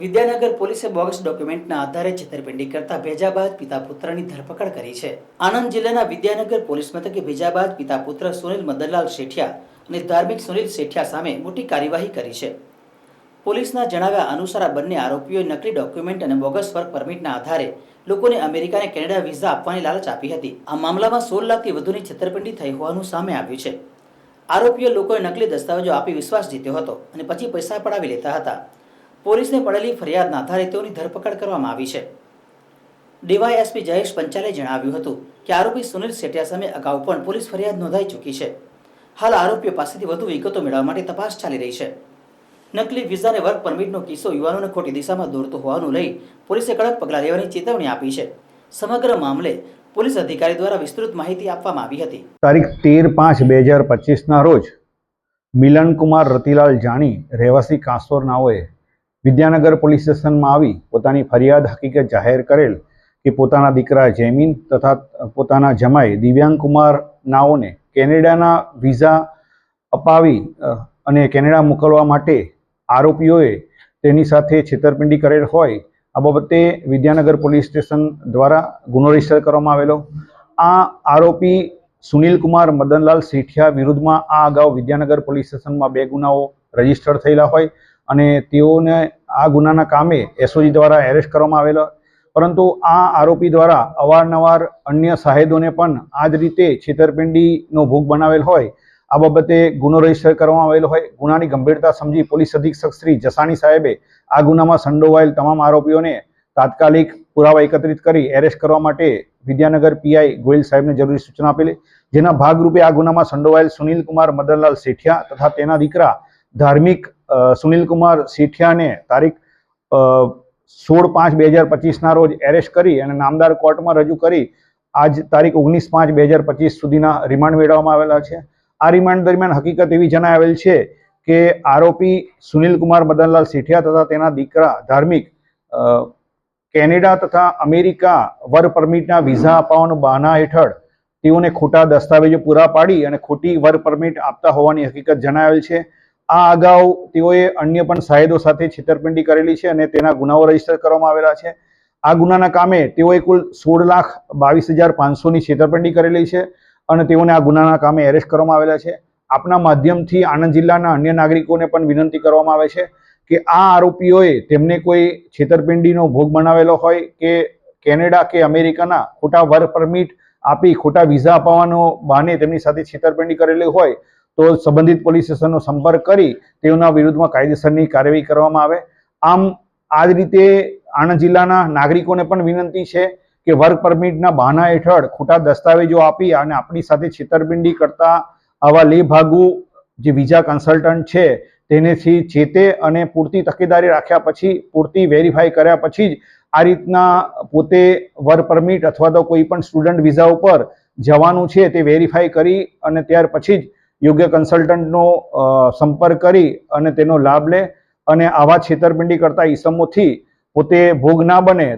વિદ્યાનગર પોલીસે બોગસ ડોક્યુમેન્ટના આધારે છેતરપિંડી કરતા ભેજાબાદ પિતા પુત્રની ધરપકડ કરી છે. આણંદ જિલ્લાના વિદ્યાનગર પોલીસ મથકે ભેજાબાદ પિતા પુત્ર સુનિલ મદનલાલ શેઠિયા અને ધાર્મિક સુનિલ શેઠિયા સામે મોટી કાર્યવાહી કરી છે. પોલીસના જણાવ્યા અનુસાર આ બંને આરોપીઓએ નકલી ડોક્યુમેન્ટ અને બોગસ વર્ક પરમિટના આધારે લોકોને અમેરિકા અને કેનેડા વિઝા આપવાની લાલચ આપી હતી. આ મામલામાં સોળ લાખથી વધુની છેતરપિંડી થઈ હોવાનું સામે આવ્યું છે. આરોપીઓ લોકોએ નકલી દસ્તાવેજો આપી વિશ્વાસ જીત્યો હતો અને પછી પૈસા પડાવી લેતા હતા. પોલીસને પડેલી ફરિયાદના આધારે તેઓની ધરપકડ કરવામાં આવી છે. ડીવાયએસપી જયેશ પંચાલે જણાવ્યું હતું કે આરોપી સુનિલ સેટિયા સામે અગાઉ પણ પોલીસ ફરિયાદ નોંધાઈ ચૂકી છે. હાલ આરોપીઓ પાસેથી વધુ વિગતો મેળવવા માટે તપાસ ચાલી રહી છે. નકલી વિઝા અને વર્ક પરમિટનો કિસ્સો યુવાનોને ખોટી દિશામાં દોરતો હોવાનું લઈ પોલીસે કડક પગલાં લેવાની ચેતવણી આપી છે. સમગ્ર મામલે પોલીસ અધિકારી દ્વારા વિસ્તૃત માહિતી આપવામાં આવી હતી. તારીખ તેર પાંચ બે હજાર પચીસના રોજ મિલનકુમાર રતિલાલ જાણી રહેવાસી કાંસોર નાઓએ વિદ્યાનગર પોલીસ સ્ટેશનમાં આવી પોતાની ફરિયાદ હકીકત જાહેર કરેલ કે પોતાના દીકરા જૈમિન તથા પોતાના જમાઈ દિવ્યાંગ કુમાર નાઓને કેનેડાના વિઝા અપાવી અને કેનેડા મોકલવા માટે આરોપીઓએ તેની સાથે છેતરપિંડી કરેલ હોય, આ બાબતે વિદ્યાનગર પોલીસ સ્ટેશન દ્વારા ગુનો રજિસ્ટર કરવામાં આવેલો. આ આરોપી સુનિલ કુમાર મદનલાલ સેઠિયા વિરુદ્ધમાં આ અગાઉ વિદ્યાનગર પોલીસ સ્ટેશનમાં બે ગુનાઓ રજિસ્ટર થયેલા હોય. અને તેઓને આ ગુનાના કામે એસઓજી દ્વારા એરેસ્ટ કરવામાં આવેલો. પરંતુ આ આરોપી દ્વારા અવારનવાર અન્ય સાહેદોને પણ આ જ રીતે છેતરપિંડીનો ભોગ બનાવેલ હોય. આ બાબતે ગુનો રજિસ્ટર કરવામાં આવેલો હોય. ગુનાની ગંભીરતા સમજી પોલીસ અધિક્ષક શ્રી જસાણી સાહેબે આ ગુનામાં સંડોવાયેલ તમામ આરોપીઓને તાત્કાલિક પુરાવા એકત્રિત કરી એરેસ્ટ કરવા માટે વિદ્યાનગર પીઆઈ ગોયલ સાહેબને જરૂરી સૂચના આપેલી. જેના ભાગરૂપે આ ગુનામાં સંડોવાયેલ સુનિલ કુમાર મદનલાલ શેઠિયા તથા તેના દીકરા ધાર્મિક અ, સુનિલ કુમાર સિઠિયાને તારીખ સોળ પાંચ બે હજાર પચીસના રોજ એરેસ્ટ કરી અને નામદાર કોર્ટમાં રજૂ કરી. આજ તારીખ ઓગણીસ પાંચ બે હજાર પચીસ સુધીના રિમાન્ડ મેળવવામાં આવેલા છે. આ રિમાન્ડ દરમિયાન હકીકત એવી જણાવેલ છે કે આરોપી સુનિલ કુમાર મદનલાલ શેઠિયા તથા તેના દીકરા ધાર્મિક કેનેડા તથા અમેરિકા વર પરમિટના વિઝા અપાવવાનું બહાના હેઠળ તેઓને ખોટા દસ્તાવેજો પૂરા પાડી અને ખોટી વર પરમિટ આપતા હોવાની હકીકત જણાવેલ છે. આ અગાઉ તેઓએ અન્ય પણ સાહેદો સાથે છેતરપિંડી કરેલી છે અને તેના ગુનાઓ રજિસ્ટર કરવામાં આવેલા છે. આ ગુનાના કામે તેઓએ કુલ સોળ લાખ બાવીસ હજાર પાંચસોની છેતરપિંડી કરેલી છે અને તેઓને આ ગુનાના કામે એરેસ્ટ કરવામાં આવેલા છે. આપના માધ્યમથી આણંદ જિલ્લાના અન્ય નાગરિકોને પણ વિનંતી કરવામાં આવે છે કે આ આરોપીઓએ તેમને કોઈ છેતરપિંડીનો ભોગ બનાવેલો હોય કે કેનેડા કે અમેરિકાના ખોટા વર્ક પરમિટ આપી ખોટા વિઝા અપાવવાનો બહાને તેમની સાથે છેતરપિંડી કરેલી હોય તો સંબંધિત પોલીસ સ્ટેશનનો સંપર્ક કરી તેઓના વિરુદ્ધમાં કાયદેસરની કાર્યવાહી કરવામાં આવે. આમ આ જ રીતે આણંદ જિલ્લાના નાગરિકોને પણ વિનંતી છે કે વર્ક પરમિટના બહાના હેઠળ ખોટા દસ્તાવેજો આપી અને આપણી સાથે છેતરપિંડી કરતા આવા લેભાગુ જે વિઝા કન્સલ્ટન્ટ છે તેનેથી ચેતે અને પૂરતી તકેદારી રાખ્યા પછી, પૂરતી વેરીફાઈ કર્યા પછી જ આ રીતના પોતે વર્ક પરમિટ અથવા તો કોઈ પણ સ્ટુડન્ટ વિઝા ઉપર જવાનું છે તે વેરીફાઈ કરી અને ત્યાર પછી જ યોગ્ય કન્સલ્ટન્ટનો સંપર્ક કરી અને તેનો લાભ લે અને આવા છેતરપિંડી કરતા ઈસમોથી પોતે ભોગ ના બને.